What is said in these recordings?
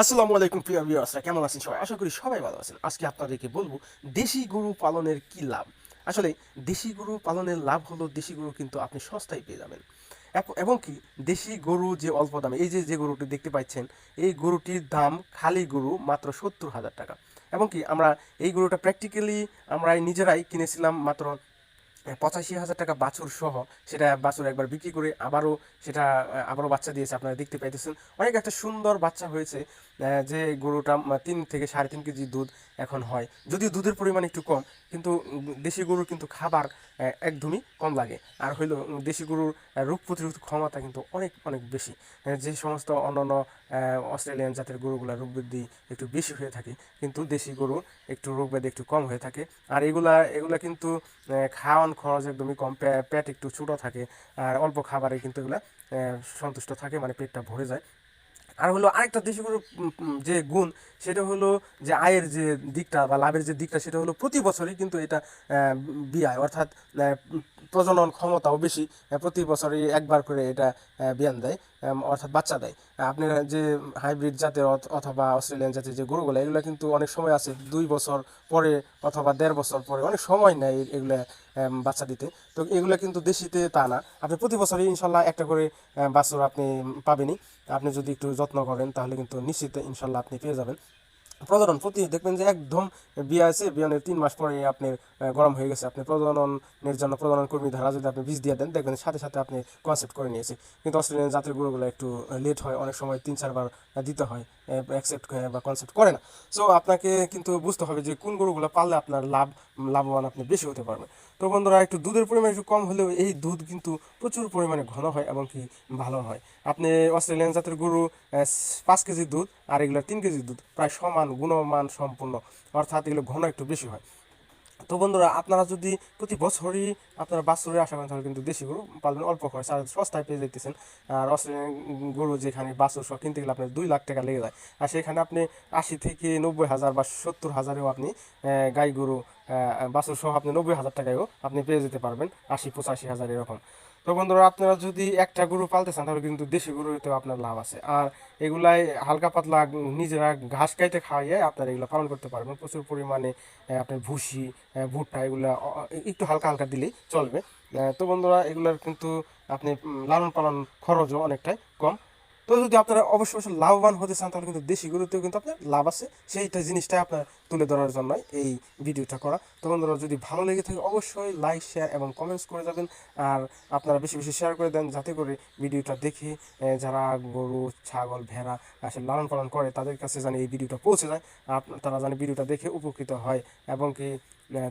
আসসালামু আলাইকুম, প্রিয় ভিউয়ার্সরা কেমন আছেন সবাই? আশা করি সবাই ভালো আছেন। আজকে আপনাদেরকে বলব, দেশি গরু পালনের কি লাভ? আসলে দেশি গরু পালনের লাভ হলো, দেশি গরু কিন্তু আপনি সস্তায় পেয়ে যাবেন। এবং কি, দেশি গরু যে অল্প দামে, এই যে যে গরুটি দেখতে পাচ্ছেন, এই গরুটির দাম খালি গরু মাত্র সত্তর হাজার টাকা। এবং কি, আমরা এই গরুটা প্র্যাকটিক্যালি আমরা নিজেরাই কিনেছিলাম মাত্র পঁচাশি হাজার টাকা বাছুর সহ সেটা বাছুর একবার বিক্রি করে আবারও সেটা আবারও বাচ্চা দিয়েছে, আপনারা দেখতে পাইতেছেন। অনেক একটা সুন্দর বাচ্চা হয়েছে। যে গরুটা তিন থেকে সাড়ে তিন কেজি দুধ এখন হয়। যদিও দুধের পরিমাণ একটু কম, কিন্তু দেশি গরুর কিন্তু খাবার একদমই কম লাগে। আর হইল দেশি গরুর রোগ প্রতিরোধ ক্ষমতা কিন্তু অনেক অনেক বেশি। যে সমস্ত অন্যান্য অস্ট্রেলিয়ান জাতের গরুগুলা রোগ বৃদ্ধি একটু বেশি হয়ে থাকে, কিন্তু দেশি গরু একটু রোগ ব্যাধি একটু কম হয়ে থাকে। আর এগুলা এগুলা কিন্তু খাওয়ান খরচ একদমই কম পেট একটু ছোটো থাকে, আর অল্প খাবারে কিন্তু এগুলা সন্তুষ্ট থাকে মানে পেটটা ভরে যায়। আর হলো আরেকটা দেশি গরুর যে গুণ, সেটা হলো যে আয়ের যে দিকটা বা লাভের যে দিকটা, সেটা হলো প্রতি বছরই কিন্তু এটা বিয়ায়, অর্থাৎ প্রজনন ক্ষমতাও বেশি প্রতি বছরই একবার করে এটা বিয়ান দেয় অর্থাৎ বাচ্চা দেয়। আপনার যে হাইব্রিড জাতের অথবা অস্ট্রেলিয়ান জাতের যে গরুগুলো, এগুলো কিন্তু অনেক সময় আছে। দুই বছর পরে অথবা দেড় বছর পরে, অনেক সময় নেয় এগুলো বাচ্চা দিতে। তো এগুলো কিন্তু দেশিতে তা না। আপনি প্রতি বছরই ইনশাল্লাহ একটা করে বাছুর আপনি পাবেনই। আপনি যদি একটু যত্ন করেন, তাহলে কিন্তু নিশ্চিত ইনশাল্লাহ আপনি পেয়ে যাবেন। প্রজনন প্রতি দেখবেন যে একদম বিয়ে আছে বিয়ানের তিন মাস পরে আপনি গরম হয়ে গেছে। আপনি প্রজননের জন্য প্রজনন কর্মী ধারা যদি আপনি বীজ দিয়ে দেন, দেখবেন সাথে সাথে আপনি কনসেপ্ট করে নিয়েছে। কিন্তু অস্ট্রেলিয়ান জাতের গরুগুলো একটু লেট হয়, অনেক সময় তিন চারবার দিতে হয় অ্যাকসেপ্ট বা কনসেপ্ট করে না। সো আপনাকে কিন্তু বুঝতে হবে যে কোন গরুগুলো পাললে আপনার লাভ, লাভবান আপনি বেশি হতে পারবেন। তো বন্ধুরা, একটু দুধের পরিমাণ একটু কম হলেও এই দুধ কিন্তু প্রচুর পরিমাণে ঘন হয় এবং কি ভালো হয়। আপনি অস্ট্রেলিয়ান জাতের গরু পাঁচ কেজি দুধ আর এগুলো তিন কেজি দুধ প্রায় সমান, গুণমান সম্পূর্ণ। অর্থাৎ এগুলো ঘন একটু বেশি হয়। তো বন্ধুরা, আপনারা যদি প্রতি বছরই আপনারা বাছুরে আশা করেন তাহলে কিন্তু দেশি গরু পালবেন অল্প খরচ। আর সস্তায় পেয়ে যেতেছেন আর অস্ট্রেলিয়ান গরু যেখানে বাছুর সহ কিনতে গেলে আপনার দুই লাখ টাকা লেগে যায়। আর সেখানে আপনি আশি থেকে নব্বই হাজার বা সত্তর হাজারেও আপনি গাই গরু বাছুর সহ আপনি নব্বই হাজার টাকায়ও আপনি পেয়ে যেতে পারবেন, আশি পঁচাশি হাজার এরকম। তো বন্ধুরা, আপনারা যদি একটা গরু পালতে চান, তাহলে কিন্তু দেশি গরুতেও আপনার লাভ আছে। আর এগুলাই হালকা পাতলা নিজেরা ঘাস কাইটে খাওয়াইয়ে আপনারা এগুলো পালন করতে পারবেন। প্রচুর পরিমাণে আপনার ভুসি ভুট্টা এগুলা একটু হালকা হালকা দিলেই চলবে। তো বন্ধুরা, এগুলার কিন্তু আপনি লালন পালন খরচও অনেকটাই কম। তো যদি আপনারা অবশ্যই অবশ্যই লাভবান হতে চান, তাহলে কিন্তু দেশি গরুতেও কিন্তু আপনার লাভ আছে। সেইটা জিনিসটা আপনার তুলে ধরার জন্যই এই ভিডিওটা করা। তো বন্ধুরা, যদি ভালো লেগে থাকে, অবশ্যই লাইক শেয়ার এবং কমেন্টস করে যাবেন। আর আপনারা বেশি বেশি শেয়ার করে দেন, যাতে করে ভিডিওটা দেখে যারা গরু, ছাগল, ভেড়া, আসলে লালন পালন করে, তাদের কাছে জানি এই ভিডিওটা পৌঁছে যায়। আপ- তারা জানি ভিডিওটা দেখে উপকৃত হয় এবং কি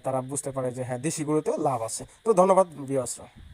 তারা বুঝতে পারে যে হ্যাঁ দেশি গরুতেও লাভ আছে। তো ধন্যবাদ বিয়াসরা